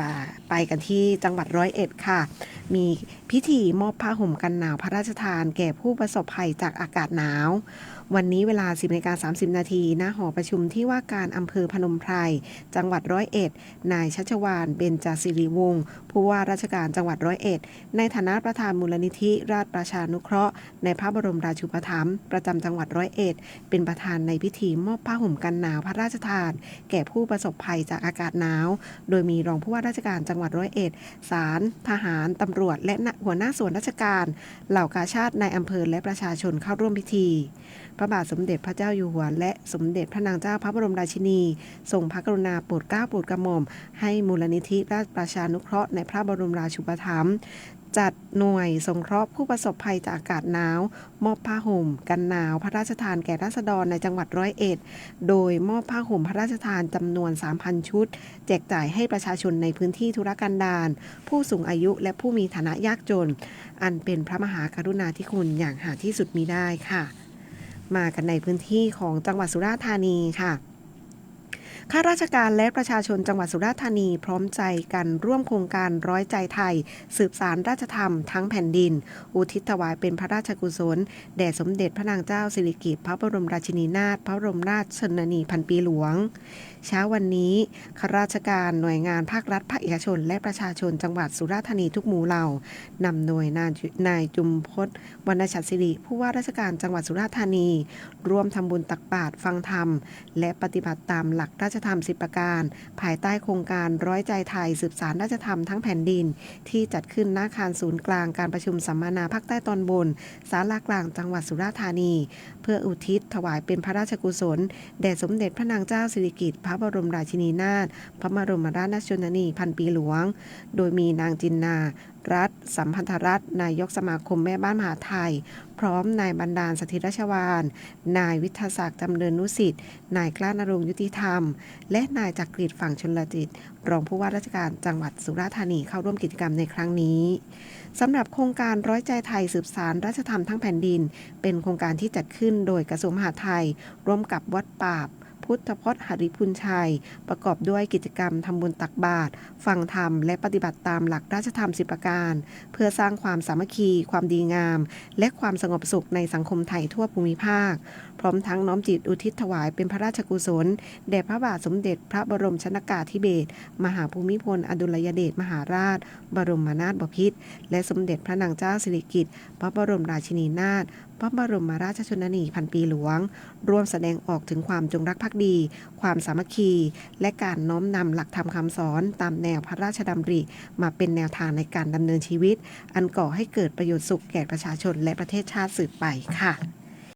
มาไปกันที่จังหวัดร้อยเอ็ดค่ะ มีพิธีมอบผ้าห่มกันหนาวพระราชทาน แก่ผู้ประสบภัยจากอากาศหนาว วันนี้เวลา 10นาฬิกา30 นาทีณหอประชุมที่ว่าการอำเภอพนมไพร จังหวัดร้อยเอ็ด นายชัชวานเบญจศิริวงศ์ผู้ว่าราชการจังหวัดร้อยเอ็ด ในฐานะประธานมูลนิธิราชประชานุเคราะห์ ในพระบรมราชูปถัมภ์ประจำจังหวัดร้อยเอ็ด เป็นประธานในพิธีมอบผ้าห่มกันหนาวพระราชทาน แก่ผู้ประสบภัยจากอากาศหนาว โดยมีรองผู้ว่าราชการจังหวัดร้อยเอ็ดศาลทหารตำรวจ และหัวหน้าส่วนราชการ เหล่ากาชาติในอำเภอและประชาชนเข้าร่วมพิธี พระบาทสมเด็จพระเจ้าอยู่หัว และสมเด็จพระนางเจ้าพระบรมราชินีทรงพระกรุณาโปรดเกล้าโปรดกระหม่อมให้มูลนิธิราชประชานุเคราะห์ในพระบรมราชูปถัมภ์ จัดหน่วยสงเคราะห์ผู้ประสบภัยจากอากาศหนาว มอบผ้าห่ม กันหนาว พระราชทานแก่ราษฎรในจังหวัดร้อยเอ็ด โดยมอบผ้าห่มพระราชทานจำนวน 3,000 ชุด แจกจ่ายให้ประชาชนในพื้นที่ธุรกันดารผู้สูงอายุและผู้มีฐานะยากจน อันเป็นพระมหากรุณาธิคุณอย่างหาที่สุดมีได้ค่ะ มากันในพื้นที่ของจังหวัดสุราษฎร์ธานีค่ะ ข้าราชการและประชาชนจังหวัดสุราษฎร์ธานีพร้อมใจกันร่วมโครงการร้อยใจไทย สืบสารราชธรรมทั้งแผ่นดิน อุทิศถวายเป็นพระราชกุศล แด่สมเด็จพระนางเจ้าสิริกิติ์พระบรมราชินีนาถพระบรมราชชนนีพันปีหลวง เช้าวันนี้ข้าราชการหน่วยงานภาครัฐภาคเอกชน และประชาชนจังหวัดสุราษฎร์ธานีทุกหมู่เหล่านำหน่วยนายนายจุมพศวรรณชัดสิริผู้ว่าราชการจังหวัดสุราษฎร์ธานี ร่วมทำบุญตักบาตรฟังธรรม และปฏิบัติตามหลักราชธรรมสิบประการ ภายใต้โครงการร้อยใจไทย สืบสารราชธรรมทั้งแผ่นดิน ที่จัดขึ้นณอาคารศูนย์กลางการประชุมสัมมนาภาคใต้ตอนบนศาลากลางจังหวัดสุราษฎร์ธานี เพื่ออุทิศถวายเป็นพระราชกุศลแด่สมเด็จพระนางเจ้าสิริกิติ์พระบรมราชินีนาถพระบรมราชชนนีพันปีหลวง โดยมีนางจินนา รัฐ สัมพันธรัตน์นายกสมาคมแม่บ้านมหาไทย พร้อมนายบรรดาลสถิตราชวาน นายวิทศักดิ์จำเริญนุสิทธิ์ นายกล้านรงยุติธรรม และนายจักริดฝั่งชนลจิต รองผู้ว่าราชการจังหวัดสุราษฎร์ธานีเข้าร่วมกิจกรรมในครั้งนี้สำหรับโครงการร้อยใจไทยสืบสารราชธรรมทั้งแผ่นดิน เป็นโครงการที่จัดขึ้นโดยกระทรวงมหาดไทย ร่วมกับวัดป่า พุทธพจน์หริพุนชัย ประกอบด้วยกิจกรรมทำบุญตักบาตรฟังธรรม และปฏิบัติตามหลักราชธรรมสิบประการ เพื่อสร้างความสามัคคี ความดีงาม และความสงบสุขในสังคมไทยทั่วภูมิภาค พร้อมทั้งน้อมจิตอุทิศถวายเป็นพระราชกุศลแด่พระบาทสมเด็จพระบรมชนากาธิเบศรมหาภูมิพล อดุลยเดชมหาราช บรมนาถบพิตรและสมเด็จพระนางเจ้าสิริกิติ์พระบรมราชินีนาถพระบรมราชชนนีพันปีหลวง ร่วมแสดงออกถึงความจงรักภักดี ความสามัคคี และการน้อมนำหลักธรรมคำสอนตามแนวพระราชดำริ มาเป็นแนวทางในการดำเนินชีวิต อันก่อให้เกิดประโยชน์สุขแก่ประชาชนและประเทศชาติสืบไปค่ะ